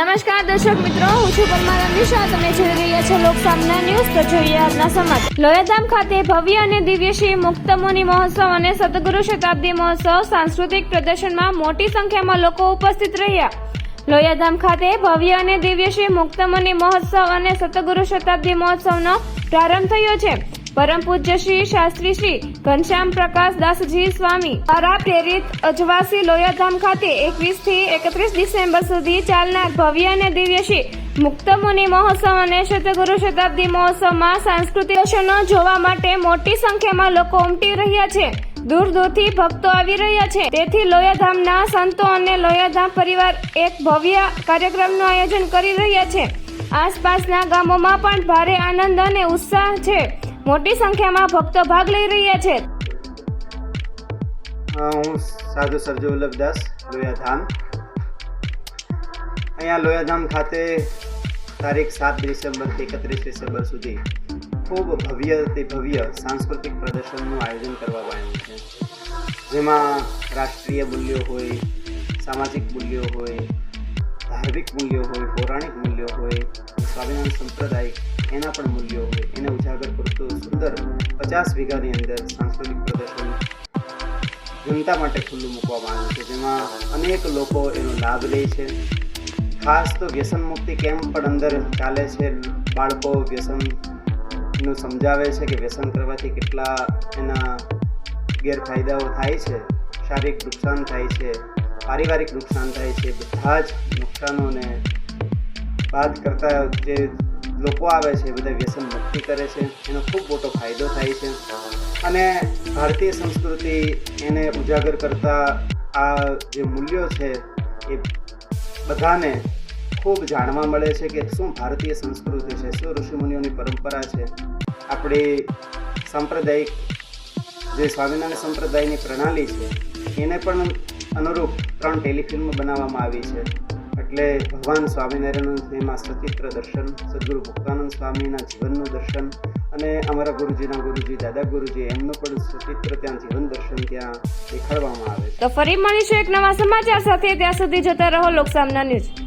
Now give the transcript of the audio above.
નમસ્કાર દર્શક મિત્રો, હું છું પરમાર અમીષા તમે જોઈ રહ્યા છો લોકસામના ન્યૂઝ. તો જોઈએ આજના સમાચાર. લોયાધામ ખાતે ભવ્ય અને દિવ્ય શ્રી મુક્તમુનિ મહોત્સવ અને સતગુરુ શતાબ્દી મહોત્સવ સાંસ્કૃતિક પ્રદર્શનમાં મોટી સંખ્યામાં લોકો ઉપસ્થિત રહ્યા. લોયાધામ ખાતે ભવ્ય અને દિવ્ય શ્રી મુક્તમુનિ મહોત્સવ અને સતગુરુ શતાબ્દી મહોત્સવનો પ્રારંભ થયો છે. પરમ પૂજ્ય શ્રી શાસ્ત્રી શ્રી ઘનશ્યામ પ્રકાશ દાસજી સ્વામી દ્વારા પ્રેરિત અજવાસી લોયાધામ ખાતે એકવીસથી એકત્રીસ ડિસેમ્બર સુધી ચાલનાર ભવ્ય અને દિવ્ય શ્રી મુક્તમુનિ મહોત્સવ અને શતગુરુ શતાબ્દી મહોત્સવમાં સાંસ્કૃતિક દર્શનો જોવા માટે મોટી સંખ્યામાં લોકો ઉમટી રહ્યા છે. દૂર દૂરથી ભક્તો આવી રહ્યા છે. તેથી લોયાધામના સંતો અને લોયાધામ પરિવાર એક ભવ્ય કાર્યક્રમનું આયોજન કરી રહ્યા છે. આસપાસના ગામોમાં પણ ભારે આનંદ અને ઉત્સાહ છે. મોટી સંખ્યામાં ભક્તો ભાગ લઈ રહ્યા છે. હું સાધુ સરજુ વલ્લભદાસ, લોયાધામ. અહીંયા લોયાધામ ખાતે તારીખ સાત ડિસેમ્બરથી એકત્રીસ ડિસેમ્બર સુધી ખૂબ ભવ્યથી ભવ્ય સાંસ્કૃતિક પ્રદર્શનનું આયોજન કરવામાં આવ્યું છે. જેમાં રાષ્ટ્રીય મૂલ્યો હોય, સામાજિક મૂલ્યો હોય, ધાર્મિક મૂલ્યો હોય, પૌરાણિક મૂલ્યો હોય, સ્વામિનારાયણ સંપ્રદાય એના પણ મૂલ્યો હોય સુંદર પચાસ વીઘાની અંદર સાંસ્કૃતિક પ્રદર્શન જનતા માટે ખુલ્લું મૂકવામાં આવ્યું છે. જેમાં અનેક લોકો એનો લાભ લે છે. ખાસ તો વ્યસન મુક્તિ કેમ્પ પણ અંદર ચાલે છે. બાળકો વ્યસનનું સમજાવે છે કે વ્યસન કરવાથી કેટલા એના ગેરફાયદાઓ થાય છે. શારીરિક નુકસાન થાય છે. પારિવારિક નુકસાન થાય છે. બધા જ નુકસાનોને બાદ કરતા જે લોકો આવે છે, બધા વ્યસન મુક્તિ કરે છે, એનો ખૂબ મોટો ફાયદો થાય છે. અને ભારતીય સંસ્કૃતિ એને ઉજાગર કરતા આ જે મૂલ્યો છે, એ બધાને ખૂબ જાણવા મળે છે કે શું ભારતીય સંસ્કૃતિ છે, શું ઋષિમુનિઓની પરંપરા છે. આપણી સાંપ્રદાયિક જે સ્વામિનારાયણ સંપ્રદાયની પ્રણાલી છે, એને પણ અનુરૂપ ત્રણ ટેલિફિલ્મ બનાવવામાં આવી છે. એટલે ભગવાન સ્વામિનારાયણનું તેમાં સચિત્ર દર્શન, સદગુરુ ભક્તાનંદ સ્વામીના જીવનનું દર્શન અને અમારા ગુરુજીના ગુરુજી, દાદા ગુરુજી, એમનું પણ સચિત્ર ત્યાં જીવન દર્શન ત્યાં દેખાડવામાં આવે તો ફરી મળીશું એક નવા સમાચાર સાથે. ત્યાં સુધી જતા રહો લોકસામના ન્યૂઝ.